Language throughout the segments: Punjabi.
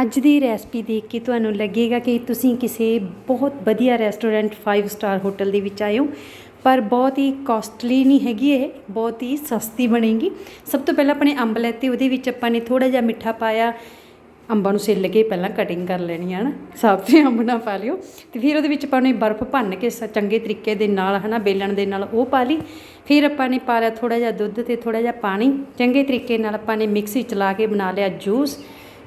ਅੱਜ ਦੀ ਰੈਸਪੀ ਦੇਖ ਕੇ ਤੁਹਾਨੂੰ ਲੱਗੇਗਾ ਕਿ ਤੁਸੀਂ ਕਿਸੇ ਬਹੁਤ ਵਧੀਆ ਰੈਸਟੋਰੈਂਟ 5 ਸਟਾਰ ਹੋਟਲ ਦੇ ਵਿੱਚ ਆਏ ਹੋ, ਪਰ ਬਹੁਤ ਹੀ ਕਾਸਟਲੀ ਨਹੀਂ ਹੈਗੀ ਇਹ, ਬਹੁਤ ਹੀ ਸਸਤੀ ਬਣੇਗੀ। ਸਭ ਤੋਂ ਪਹਿਲਾਂ ਆਪਣੇ ਅੰਬ ਲੈਤੇ, ਉਹਦੇ ਵਿੱਚ ਆਪਾਂ ਨੇ ਥੋੜਾ ਜਿਹਾ ਮਿੱਠਾ ਪਾਇਆ। ਅੰਬਾਂ ਨੂੰ ਸਿੱਲ ਕੇ ਪਹਿਲਾਂ ਕਟਿੰਗ ਕਰ ਲੈਣੀ ਹੈ ਨਾ ਸਾਬਤੇ ਅੰਬ ਨਾ ਪਾ ਲਿਓ। ਤੇ ਫਿਰ ਉਹਦੇ ਵਿੱਚ ਆਪਾਂ ਨੇ ਬਰਫ਼ ਭੰਨ ਕੇ ਸ- ਚੰਗੇ ਤਰੀਕੇ ਦੇ ਨਾਲ, ਹਨਾ, ਬੇਲਣ ਦੇ ਨਾਲ ਉਹ ਪਾ ਲਈ। ਫਿਰ ਆਪਾਂ ਨੇ ਪਾ ਲਿਆ ਥੋੜਾ ਜਿਹਾ ਦੁੱਧ ਤੇ ਥੋੜਾ ਜਿਹਾ ਪਾਣੀ। ਚੰਗੇ ਤਰੀਕੇ ਨਾਲ ਆਪਾਂ ਨੇ ਮਿਕਸੀ ਚਲਾ ਕੇ ਬਣਾ ਲਿਆ ਜੂਸ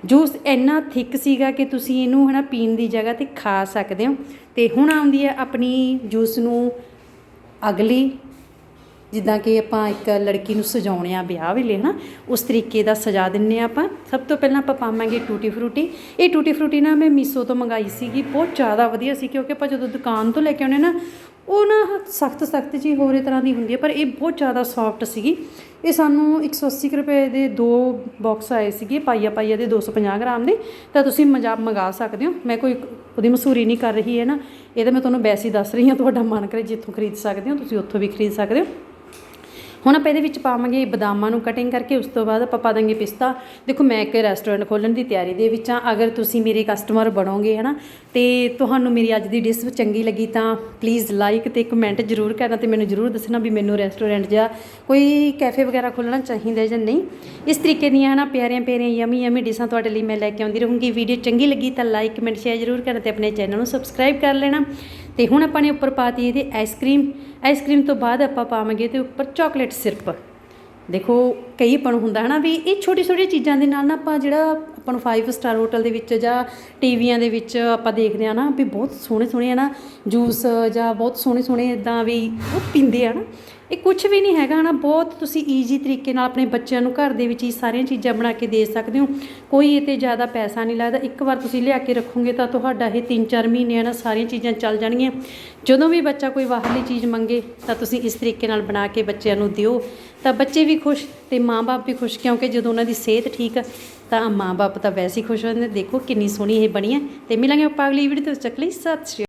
ਜੂਸ ਇੰਨਾ ਥਿਕ ਸੀਗਾ ਕਿ ਤੁਸੀਂ ਇਹਨੂੰ ਹਨਾ ਪੀਣ ਦੀ ਜਗ੍ਹਾ ਤੇ ਖਾ ਸਕਦੇ ਹੋ। ਤੇ ਹੁਣ ਆਉਂਦੀ ਹੈ ਆਪਣੀ ਜੂਸ ਨੂੰ ਅਗਲੀ, ਜਿੱਦਾਂ ਕਿ ਆਪਾਂ ਇੱਕ ਲੜਕੀ ਨੂੰ ਸਜਾਉਣੇ ਆ ਵਿਆਹ ਵੇਲੇ ਹਨਾ, ਉਸ ਤਰੀਕੇ ਦਾ ਸਜਾ ਦਿੰਨੇ ਆ ਆਪਾਂ। ਸਭ ਤੋਂ ਪਹਿਲਾਂ ਆਪਾਂ ਪਾਵਾਂਗੇ ਟੂਟੀ ਫਰੂਟੀ। ਇਹ ਟੂਟੀ ਫਰੂਟੀ ਨਾ ਮੈਂ ਮੀਸੋ ਤੋਂ ਮੰਗਾਈ ਸੀਗੀ, ਬਹੁਤ ਜ਼ਿਆਦਾ ਵਧੀਆ ਸੀ, ਕਿਉਂਕਿ ਆਪਾਂ ਜਦੋਂ ਦੁਕਾਨ ਤੋਂ ਲੈ ਕੇ ਆਉਂਦੇ ਨਾ ਉਹ ਨਾ ਸਖਤ ਸਖਤ ਜੀ ਹੋਰੇ ਤਰ੍ਹਾਂ ਦੀ ਹੁੰਦੀ ਹੈ, ਪਰ ਇਹ ਬਹੁਤ ਜ਼ਿਆਦਾ ਸੌਫਟ ਸੀਗੀ। ਇਹ ਸਾਨੂੰ 180 ਕੁ ਰੁਪਏ ਦੇ ਦੋ ਬਾਕਸ ਆਏ ਸੀਗੇ, ਪਾਈਆ ਪਾਈਆ ਦੇ 250 ਗ੍ਰਾਮ ਦੇ, ਤਾਂ ਤੁਸੀਂ ਮਜਾ ਮੰਗਾ ਸਕਦੇ ਹੋ। ਮੈਂ ਕੋਈ ਉਹਦੀ ਮਸੂਰੀ ਨਹੀਂ ਕਰ ਰਹੀ ਹੈ ਨਾ, ਇਹ ਤਾਂ ਮੈਂ ਤੁਹਾਨੂੰ ਵੈਸੇ ਹੀ ਦੱਸ ਰਹੀ ਹਾਂ, ਤੁਹਾਡਾ ਮਨ ਕਰੇ ਜਿੱਥੋਂ ਖਰੀਦ ਸਕਦੇ ਹੋ, ਤੁਸੀਂ ਉੱਥੋਂ ਵੀ ਖਰੀਦ ਸਕਦੇ ਹੋ। ਹੁਣ ਆਪਾਂ ਇਹਦੇ ਵਿੱਚ ਪਾਵਾਂਗੇ ਬਦਾਮਾਂ ਨੂੰ ਕਟਿੰਗ ਕਰਕੇ, ਉਸ ਤੋਂ ਬਾਅਦ ਆਪਾਂ ਪਾ ਦਾਂਗੇ ਪਿਸਤਾ। ਦੇਖੋ, ਮੈਂ ਇੱਕ ਰੈਸਟੋਰੈਂਟ ਖੋਲਣ ਦੀ ਤਿਆਰੀ ਦੇ ਵਿੱਚ ਆ ਅਗਰ ਤੁਸੀਂ ਮੇਰੇ ਕਸਟਮਰ ਬਣੋਗੇ, ਹਨਾ, ਤੇ ਤੁਹਾਨੂੰ ਮੇਰੀ ਅੱਜ ਦੀ ਡਿਸ਼ ਚੰਗੀ ਲੱਗੀ ਤਾਂ ਪਲੀਜ਼ ਲਾਈਕ ਤੇ ਕਮੈਂਟ ਜ਼ਰੂਰ ਕਰਨਾ ਤੇ ਮੈਨੂੰ ਜ਼ਰੂਰ ਦੱਸਣਾ ਵੀ ਮੈਨੂੰ ਰੈਸਟੋਰੈਂਟ ਜਾਂ ਕੋਈ ਕੈਫੇ ਵਗੈਰਾ ਖੋਲਣਾ ਚਾਹੀਦਾ ਜਾਂ ਨਹੀਂ। ਇਸ ਤਰੀਕੇ ਦੀਆਂ, ਹਨਾ, ਪਿਆਰੀਆਂ ਪਿਆਰੀਆਂ ਯਮੀ ਯਮੀ ਡਿਸ਼ਾਂ ਤੁਹਾਡੇ ਲਈ ਮੈਂ ਲੈ ਕੇ ਆਉਂਦੀ ਰਹੂੰਗੀ। ਵੀਡੀਓ ਚੰਗੀ ਲੱਗੀ ਤਾਂ ਲਾਈਕ ਕਮੈਂਟ ਸ਼ੇਅਰ ਜ਼ਰੂਰ ਕਰਨਾ ਤੇ ਆਪਣੇ ਚੈਨਲ ਨੂੰ ਸਬਸਕ੍ਰਾਈਬ ਕਰ ਲੈਣਾ। ਤੇ ਹੁਣ ਆਪਾਂ ਨੇ ਉੱਪਰ ਪਾਤੀ ਇਹਦੇ ਆਈਸਕ੍ਰੀਮ ਆਈਸਕ੍ਰੀਮ ਤੋਂ ਬਾਅਦ ਆਪਾਂ ਪਾਵਾਂਗੇ ਤੇ ਉੱਪਰ ਚਾਕਲੇਟ ਸਿਰਪ ਦੇਖੋ, ਕਈ ਪਣ ਹੁੰਦਾ ਹੈ ਨਾ ਵੀ ਇਹ ਛੋਟੀ ਛੋਟੀ ਚੀਜ਼ਾਂ ਦੇ ਨਾਲ ਨਾ ਆਪਾਂ ਜਿਹੜਾ ਆਪਾਂ ਨੂੰ 5 ਸਟਾਰ ਹੋਟਲ ਦੇ ਵਿੱਚ ਜਾਂ ਟੀਵੀਆਂ ਦੇ ਵਿੱਚ ਆਪਾਂ ਦੇਖਦੇ ਆ ਨਾ ਵੀ ਬਹੁਤ ਸੋਹਣੇ ਸੋਹਣੇ ਆ ਨਾ ਜੂਸ ਜਾਂ ਬਹੁਤ ਸੋਹਣੇ ਸੋਹਣੇ ਇਦਾਂ ਵੀ ਉਹ ਪੀਂਦੇ ਆ ਨਾ ਇਹ ਕੁਝ ਵੀ ਨਹੀਂ ਹੈਗਾ ਨਾ ਬਹੁਤ ਤੁਸੀਂ ਈਜ਼ੀ ਤਰੀਕੇ ਨਾਲ ਆਪਣੇ ਬੱਚਿਆਂ ਨੂੰ ਘਰ ਦੇ ਵਿੱਚ ਹੀ ਸਾਰੀਆਂ ਚੀਜ਼ਾਂ ਬਣਾ ਕੇ ਦੇ ਸਕਦੇ ਹੋ। ਕੋਈ ਇਹ 'ਤੇ ਜ਼ਿਆਦਾ ਪੈਸਾ ਨਹੀਂ ਲੱਗਦਾ, ਇੱਕ ਵਾਰ ਤੁਸੀਂ ਲਿਆ ਕੇ ਰੱਖੋਗੇ ਤਾਂ ਤੁਹਾਡਾ ਇਹ 3-4 ਮਹੀਨਿਆਂ ਨਾਲ ਸਾਰੀਆਂ ਚੀਜ਼ਾਂ ਚੱਲ ਜਾਣਗੀਆਂ। ਜਦੋਂ ਵੀ ਬੱਚਾ ਕੋਈ ਬਾਹਰਲੀ ਚੀਜ਼ ਮੰਗੇ ਤਾਂ ਤੁਸੀਂ ਇਸ ਤਰੀਕੇ ਨਾਲ ਬਣਾ ਕੇ ਬੱਚਿਆਂ ਨੂੰ ਦਿਓ। ਤਾਂ ਬੱਚੇ ਵੀ ਖੁਸ਼ ਤੇ ਮਾਪੇ ਵੀ ਖੁਸ਼, ਕਿਉਂਕਿ ਜਦੋਂ ਉਹਨਾਂ ਦੀ ਸਿਹਤ ਠੀਕ ਆ, ਤਾਂ ਮਾਪੇ ਤਾਂ ਵੈਸੇ ਹੀ ਖੁਸ਼ ਹੋ ਦੇਖੋ ਕਿੰਨੀ ਸੋਹਣੀ ਇਹ ਬਣੀ ਹੈ। ਤੇ ਮਿਲਾਂਗੇ ਆਪਾਂ ਅਗਲੀ ਵੀਡੀਓ ਤੋਂ ਚੱਕ ਲਈ, ਸਤਿ ਸ਼੍ਰੀ ਅਕਾਲ।